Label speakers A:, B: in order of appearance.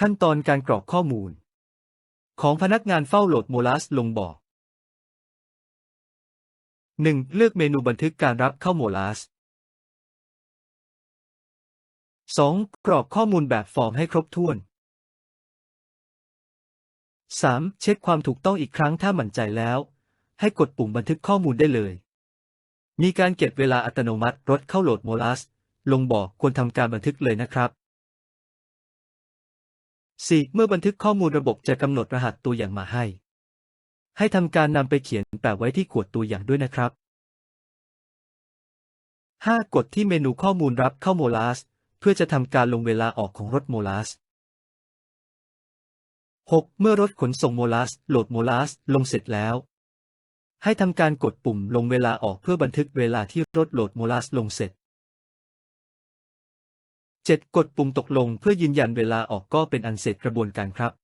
A: ขั้นตอนการกรอกข้อมูล ของพนักงานเฝ้าโหลดโมลัสลงบอก 1. เลือกเมนูบันทึกการรับเข้าโมลัส 2. กรอกข้อมูลแบบฟอร์มให้ครบถ้วน 3. เช็คความถูกต้องอีกครั้งถ้ามั่นใจแล้ว ให้กดปุ่มบันทึกข้อมูลได้เลย มีการเก็บเวลาอัตโนมัติรถเข้าโหลดโมลัส ลงบอกควรทำการบันทึกเลยนะครับ 4. เมื่อบันทึกข้อมูลระบบจะกำหนดรหัสตัวอย่างมาให้ ให้ทำการนำไปเขียนแปะไว้ที่ขวดตัวอย่างด้วยนะครับ 5. กดที่เมนูข้อมูลรับเข้าโมลัสเพื่อจะทำการลงเวลาออกของรถโมลัส 6. เมื่อรถขนส่งโมลัสโหลดโมลัสลงเสร็จแล้ว ให้ทำการกดปุ่มลงเวลาออกเพื่อบันทึกเวลาที่รถโหลดโมลัสลงเสร็จ 7. กดปุ่มตกลงเพื่อยืนยันเวลาออกก็เป็นอันเสร็จกระบวนการครับ